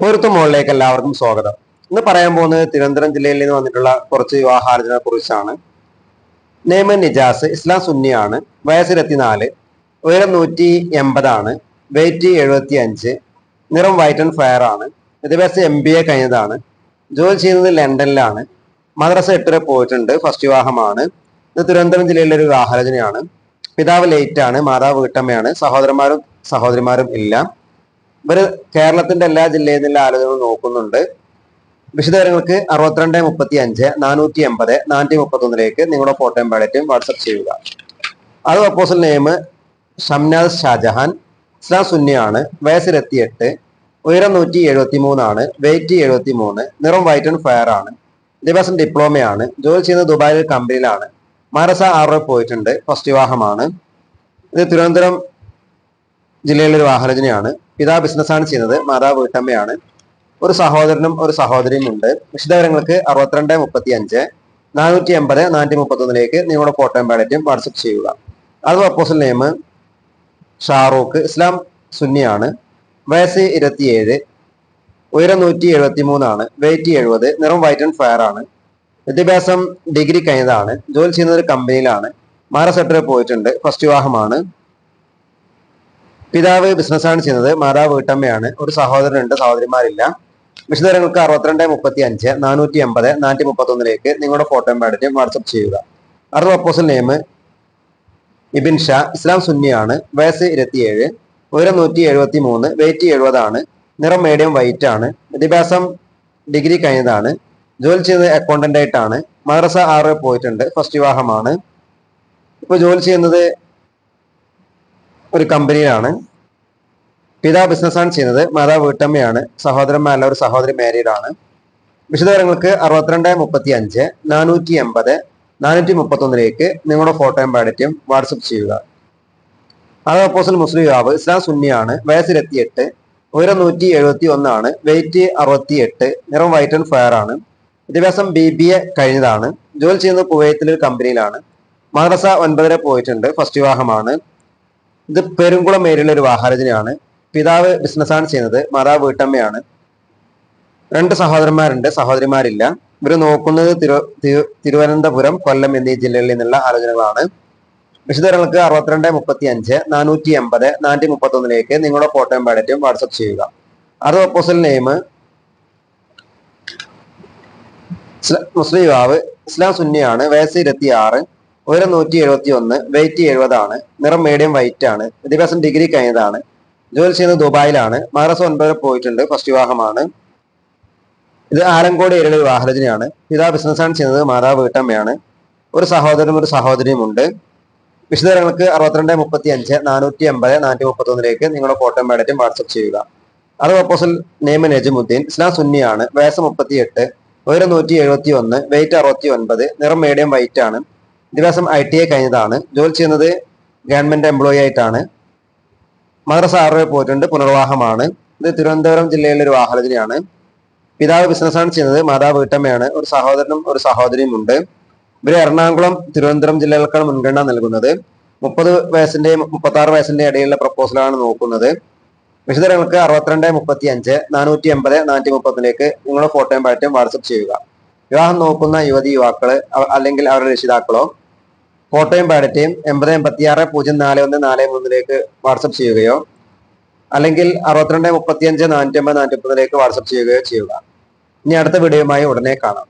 പൊരുത്ത മുകളിലേക്ക് എല്ലാവർക്കും സ്വാഗതം. ഇന്ന് പറയാൻ പോകുന്നത് തിരുവനന്തപുരം ജില്ലയിൽ നിന്ന് വന്നിട്ടുള്ള കുറച്ച് വിവാഹാലോചനയെ കുറിച്ചാണ്. നെയ്മൻ നിജാസ് ഇസ്ലാം സുന്നിയാണ് വയസ്സ് ഇരുപത്തിനാല് ഉയരം നൂറ്റി എൺപതാണ് വെയിറ്റ് എഴുപത്തി അഞ്ച് നിറം വൈറ്റ് ആൻഡ് ഫയർ ആണ് വിദ്യാഭ്യാസം എം ബി എ കഴിഞ്ഞതാണ് ജോലി ചെയ്യുന്നത് ലണ്ടനിലാണ് മദ്രസ എട്ട് വരെ പോയിട്ടുണ്ട് ഫസ്റ്റ് വിവാഹമാണ്. ഇത് തിരുവനന്തപുരം ജില്ലയിലെ ഒരു വിവാഹാലോചനയാണ്. പിതാവ് ലേറ്റ് ആണ് മാതാവ് വീട്ടമ്മയാണ് സഹോദരന്മാരും സഹോദരിമാരും ഇല്ല. ഇവർ കേരളത്തിന്റെ എല്ലാ ജില്ലയിൽ നിന്നുള്ള ആളുകൾ നോക്കുന്നുണ്ട്. വിശദവിവരങ്ങൾക്ക് അറുപത്തിരണ്ട് മുപ്പത്തി അഞ്ച് നാനൂറ്റി എൺപത് നാനൂറ്റി മുപ്പത്തി ഒന്നിലേക്ക് നിങ്ങളുടെ ഫോട്ടോയും ബാലറ്റും വാട്സപ്പ് ചെയ്യുക. അത് അപ്പോസൽ നെയിം ഷംനാസ് ഷാജഹാൻ ഇസ്ലാം സുന്നിയാണ് വയസ്സ് ഇരുപത്തിയെട്ട് ഉയരം നൂറ്റി എഴുപത്തി മൂന്നാണ് വെയിറ്റ് എഴുപത്തി മൂന്ന് നിറം വൈറ്റ് ആൻഡ് ഫയർ ആണ് വിദ്യാഭ്യാസം ഡിപ്ലോമയാണ് ജോലി ചെയ്യുന്നത് ദുബായിൽ കമ്പനിയിലാണ് മാരസ ആറ് പോയിട്ടുണ്ട് ഫസ്റ്റ് വിവാഹമാണ്. ഇത് തിരുവനന്തപുരം ജില്ലയിലെ ഒരു വാഹനജനയാണ് പിതാവ് ബിസിനസ്സാണ് ചെയ്യുന്നത് മാതാവ് വീട്ടമ്മയാണ്. ഒരു സഹോദരനും ഒരു സഹോദരിയും ഉണ്ട്. വിശദവിവരങ്ങൾക്ക് അറുപത്തിരണ്ട് മുപ്പത്തി അഞ്ച് നാനൂറ്റി എൺപത് നാനൂറ്റി മുപ്പത്തി ഒന്നിലേക്ക് നിങ്ങളുടെ ഫോട്ടോയും ബാലറ്റും വാട്സപ്പ് ചെയ്യുക. അത് അപ്പോസൽ നെയിം ഷാറൂഖ് ഇസ്ലാം സുന്നിയാണ്. വയസ്സ് ഇരുപത്തിയേഴ് ഉയരം നൂറ്റി എഴുപത്തി മൂന്നാണ് വെയിറ്റ് എഴുപത് നിറം വൈറ്റ് ആൻഡ് ഫയർ ആണ്. വിദ്യാഭ്യാസം ഡിഗ്രി കഴിഞ്ഞതാണ് ജോലി ചെയ്യുന്ന ഒരു കമ്പനിയിലാണ് മാരസെറ്ററിൽ പോയിട്ടുണ്ട് ഫസ്റ്റ് വിവാഹമാണ്. പിതാവ് ബിസിനസ്സാണ് ചെയ്യുന്നത് മാതാവ് വീട്ടമ്മയാണ്. ഒരു സഹോദരനുണ്ട് സഹോദരിമാരില്ല. വിശദവിവരങ്ങൾക്ക് അറുപത്തിരണ്ട് മുപ്പത്തി അഞ്ച് നാനൂറ്റി എൺപത് നാനൂറ്റി മുപ്പത്തി ഒന്നിലേക്ക് നിങ്ങളുടെ ഫോട്ടോയും ബാഡറ്റും വാട്സപ്പ് ചെയ്യുക. അടുത്ത അപ്പോസൽ നെയിം ഇബിൻ ഷാ ഇസ്ലാം സുന്നിയാണ് വയസ്സ് ഇരുപത്തിയേഴ് ഉയരം നൂറ്റി എഴുപത്തി മൂന്ന് വെയിറ്റ് എഴുപതാണ് നിറം മീഡിയം വൈറ്റ് ആണ് വിദ്യാഭ്യാസം ഡിഗ്രി കഴിഞ്ഞതാണ് ജോലി ചെയ്യുന്നത് അക്കൗണ്ടന്റ് ആയിട്ടാണ് മദ്രസ ആറ് പോയിട്ടുണ്ട് ഫസ്റ്റ് വിവാഹമാണ്. ഇപ്പോൾ ജോലി ചെയ്യുന്നത് ഒരു കമ്പനിയിലാണ്. പിതാവ് ബിസിനസ്സാണ് ചെയ്യുന്നത്. മാതാവ് വീട്ടമ്മയാണ്. സഹോദരന്മാരല്ല ഒരു സഹോദരി മാരീഡാണ്. വിശദവിവരങ്ങൾക്ക് അറുപത്തിരണ്ട് മുപ്പത്തി അഞ്ച് നാനൂറ്റി എൺപത് നാനൂറ്റി മുപ്പത്തി ഒന്നിലേക്ക് നിങ്ങളുടെ ഫോട്ടോയും ബാഡറ്റും വാട്സപ്പ് ചെയ്യുക. അത് അപ്പോസൽ മുസ്ലിം യുവാവ് ഇസ്ലാം സുന്നിയാണ്. വയസ്സ് ഇരുപത്തിയെട്ട് ഉയരം നൂറ്റി എഴുപത്തി ഒന്നാണ്. വെയിറ്റ് അറുപത്തി എട്ട് നിറം വൈറ്റ് ആൻഡ് ഫയർ ആണ്. വിദ്യാഭ്യാസം ബി ബി എ കഴിഞ്ഞതാണ്. ജോലി ചെയ്യുന്നത് കുവൈത്തിലെ ഒരു കമ്പനിയിലാണ്. മദ്രസ ഒൻപതര പോയിട്ടുണ്ട്. ഫസ്റ്റ് വിവാഹമാണ്. ഇത് പെരുങ്കുളം ഏരിയയിലെ ഒരു വാഹനജനയാണ് പിതാവ് ബിസിനസ്സാണ് ചെയ്യുന്നത് മാതാവ് വീട്ടമ്മയാണ്. രണ്ട് സഹോദരന്മാരുണ്ട് സഹോദരിമാരില്ല. ഇവർ നോക്കുന്നത് തിരു തിരു- തിരുവനന്തപുരം കൊല്ലം എന്നീ ജില്ലകളിൽ നിന്നുള്ള ആലോചനകളാണ്. വിശദങ്ങൾക്ക് അറുപത്തിരണ്ട് മുപ്പത്തി അഞ്ച് നാനൂറ്റി എൺപത് നാനൂറ്റി മുപ്പത്തി ഒന്നിലേക്ക് നിങ്ങളുടെ ഫോട്ടോയും ബാഡറ്റും വാട്സപ്പ് ചെയ്യുക. അത് ഒപ്പോസൽ നെയിം മുസ്ലിം യുവാവ് ഇസ്ലാം സുന്നിയാണ് വയസ്സ് ഇരുപത്തി ആറ് ഉയരം നൂറ്റി എഴുപത്തി ഒന്ന് വെയിറ്റ് എഴുപതാണ് നിറം മീഡിയം വൈറ്റ് ആണ് വിദ്യാഭ്യാസം ഡിഗ്രി കഴിഞ്ഞതാണ് ജോലി ചെയ്യുന്നത് ദുബായിലാണ് മദ്രസ ഒൻപത് പോയിട്ടുണ്ട് ഫസ്റ്റ് വിവാഹമാണ്. ഇത് ആലങ്കോട് ഏരിയയിലെ വിവാഹരചനയാണ് പിതാവ് ബിസിനസ്സാണ് ചെയ്യുന്നത് മാതാവ് വീട്ടമ്മയാണ്. ഒരു സഹോദരനും ഒരു സഹോദരിയും ഉണ്ട് വിശദവിവരങ്ങൾക്ക് അറുപത്തിരണ്ട് മുപ്പത്തി അഞ്ച് നാനൂറ്റി അമ്പത് നാനൂറ്റി മുപ്പത്തി ഒന്നിലേക്ക് നിങ്ങളുടെ ഫോട്ടോ മേഡറ്റും വാട്സപ്പ് ചെയ്യുക. അത് പ്രപ്പോസൽ നെയ്മ നജമുദ്ദീൻ ഇസ്ലാം സുന്നിയാണ് വയസ്സ് മുപ്പത്തി എട്ട് ഉയരം നൂറ്റി എഴുപത്തി ഒന്ന് വെയിറ്റ് അറുപത്തി ഒൻപത് നിറം മീഡിയം വൈറ്റ് ആണ്. വിദ്യാഭ്യാസം ഐ ടി ഐ കഴിഞ്ഞതാണ്. ജോലി ചെയ്യുന്നത് ഗവൺമെന്റ് എംപ്ലോയി ആയിട്ടാണ്. മദ്രസ ആറ് പോയിട്ടുണ്ട് പുനർവാഹമാണ് ഇത് തിരുവനന്തപുരം ജില്ലയിലെ ഒരു വാഹനത്തിനെയാണ്. പിതാവ് ബിസിനസ്സാണ് ചെയ്യുന്നത് മാതാവ് വീട്ടമ്മയാണ്. ഒരു സഹോദരനും ഒരു സഹോദരിയും ഉണ്ട്. ഇവർ എറണാകുളം തിരുവനന്തപുരം ജില്ലകൾക്കാണ് മുൻഗണന നൽകുന്നത്. മുപ്പത് വയസ്സിന്റെയും മുപ്പത്തി ആറ് വയസ്സിന്റെ ഇടയിലുള്ള പ്രപ്പോസലാണ് നോക്കുന്നത്. വിശദങ്ങൾക്ക് അറുപത്തിരണ്ട് മുപ്പത്തി അഞ്ച് നാനൂറ്റി എൺപത് നാനൂറ്റി മുപ്പത്തിലേക്ക് നിങ്ങളുടെ ഫോട്ടോയും പാറ്റും വാട്സപ്പ് ചെയ്യുക. വിവാഹം നോക്കുന്ന യുവതി യുവാക്കൾ അല്ലെങ്കിൽ അവരുടെ രക്ഷിതാക്കളോ ഫോട്ടോയും ബയോഡേറ്റയും എൺപത് എൺപത്തി ആറ് പൂജ്യം നാല് ഒന്ന് നാല് മൂന്നിലേക്ക് വാട്സപ്പ് ചെയ്യുകയോ അല്ലെങ്കിൽ അറുപത്തിരണ്ട് മുപ്പത്തി അഞ്ച് നാനൂറ്റി അമ്പത് നാനൂറ്റി മുപ്പതിലേക്ക് വാട്സപ്പ് ചെയ്യുകയോ ചെയ്യുക. ഇനി അടുത്ത വീഡിയോയുമായി ഉടനെ കാണാം.